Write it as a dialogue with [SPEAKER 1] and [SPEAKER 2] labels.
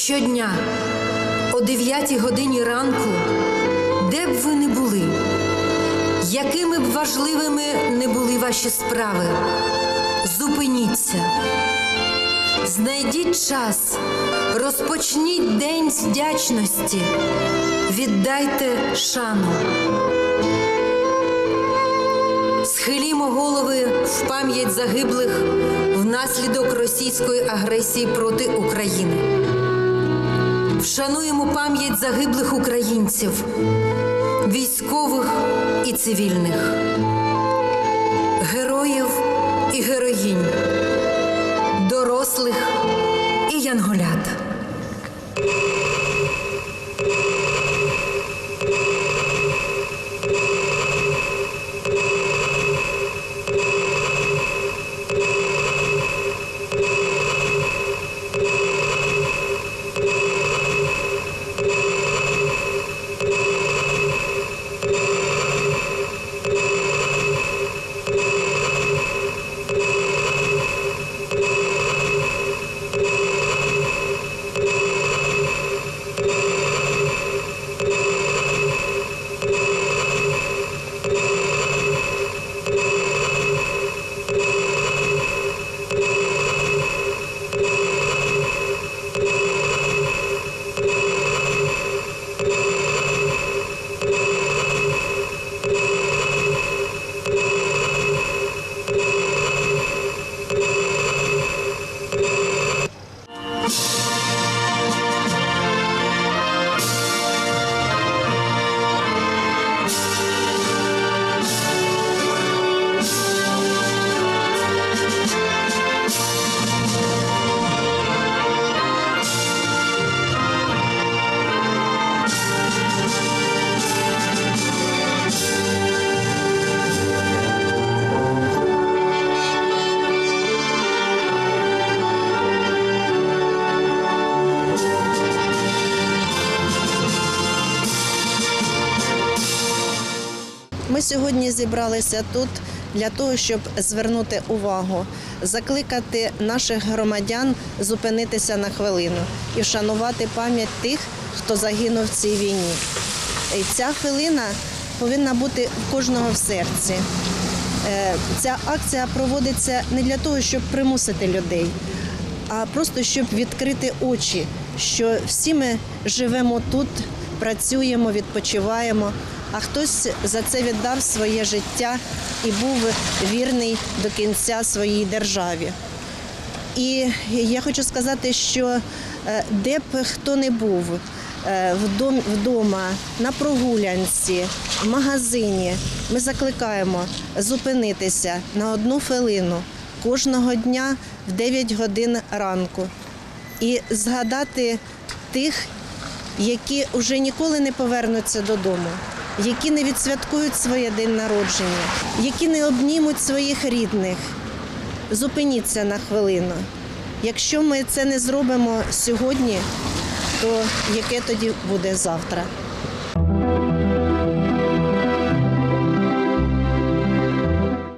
[SPEAKER 1] Щодня о 9 годині ранку, де б ви не були, якими б важливими не були ваші справи, зупиніться. Знайдіть час, розпочніть день вдячності, віддайте шану. Схилімо голови в пам'ять загиблих внаслідок російської агресії проти України. Вшануємо пам'ять загиблих українців, військових і цивільних, героїв і героїнь, дорослих і янголят.
[SPEAKER 2] Ми сьогодні зібралися тут для того, щоб звернути увагу, закликати наших громадян зупинитися на хвилину і вшанувати пам'ять тих, хто загинув в цій війні. І ця хвилина повинна бути в кожного в серці. Е, Ця акція проводиться не для того, щоб примусити людей, а просто щоб відкрити очі, що всі ми живемо тут, працюємо, відпочиваємо, а хтось за це віддав своє життя і був вірний до кінця своїй державі. І я хочу сказати, що е, де б хто не був, е, вдома, на прогулянці, в магазині, ми закликаємо зупинитися на одну хвилину кожного дня в 9 годин ранку і згадати тих, які вже ніколи не повернуться додому, які не відсвяткують своє день народження, які не обнімуть своїх рідних. Зупиніться на хвилину. Якщо ми це не зробимо сьогодні, то яке тоді буде завтра?